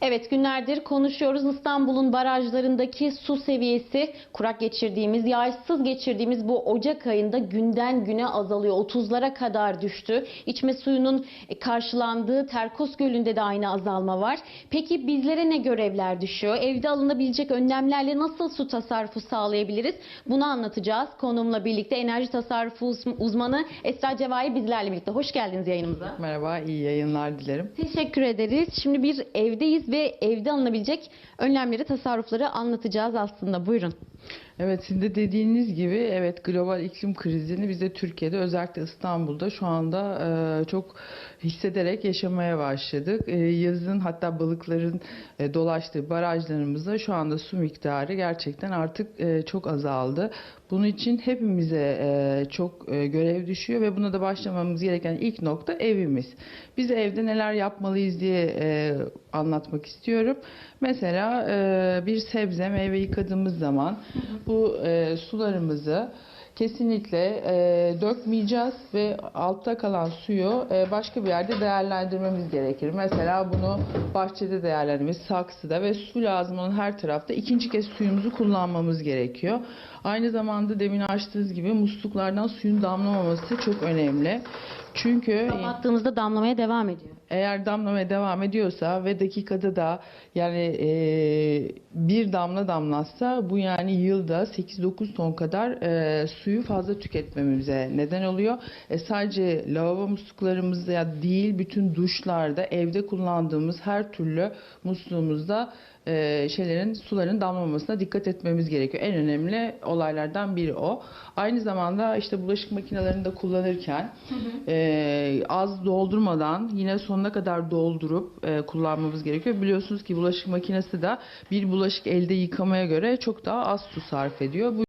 Evet günlerdir konuşuyoruz. İstanbul'un barajlarındaki su seviyesi kurak geçirdiğimiz, yağışsız geçirdiğimiz bu Ocak ayında günden güne azalıyor. 30'lara kadar düştü. İçme suyunun e, karşılandığı Terkos Gölü'nde de aynı azalma var. Peki bizlere ne görevler düşüyor? Evde alınabilecek önlemlerle nasıl su tasarrufu sağlayabiliriz? Bunu anlatacağız. Konumla birlikte enerji tasarrufu uz- uzmanı Esra Cevahir bizlerle birlikte. Hoş geldiniz yayınımıza. Merhaba, iyi yayınlar dilerim. Teşekkür ederiz. Şimdi bir evdeyiz ve evde alınabilecek önlemleri, tasarrufları anlatacağız aslında. Buyurun. Evet, sizin de dediğiniz gibi evet global iklim krizini biz de Türkiye'de özellikle İstanbul'da şu anda e, çok hissederek yaşamaya başladık. E, yazın hatta balıkların e, dolaştığı barajlarımızda şu anda su miktarı gerçekten artık e, çok azaldı. Bunun için hepimize e, çok e, görev düşüyor ve buna da başlamamız gereken ilk nokta evimiz. Biz evde neler yapmalıyız diye e, anlatmak istiyorum. Mesela e, bir sebze meyve yıkadığımız zaman bu e, sularımızı kesinlikle e, dökmeyeceğiz ve altta kalan suyu e, başka bir yerde değerlendirmemiz gerekir. Mesela bunu bahçede değerlendirmemiz, saksıda ve su lazım olan her tarafta ikinci kez suyumuzu kullanmamız gerekiyor. Aynı zamanda demin açtığınız gibi musluklardan suyun damlamaması çok önemli. Çünkü Kapattığımızda damlamaya devam ediyor. Eğer damlamaya devam ediyorsa ve dakikada da yani e, bir damla damlatsa bu yani yılda 8-9 ton kadar e, suyu fazla tüketmemize neden oluyor. E, sadece lavabo musluklarımızda değil bütün duşlarda evde kullandığımız her türlü musluğumuzda e, şeylerin suların damlamamasına dikkat etmemiz gerekiyor. En önemli olaylardan biri o. Aynı zamanda işte bulaşık makinelerini de kullanırken e, az doldurmadan yine sonuna kadar doldurup e, kullanmamız gerekiyor. Biliyorsunuz ki bulaşık makinesi de bir bulaşık elde yıkamaya göre çok daha az su sarf ediyor. Bu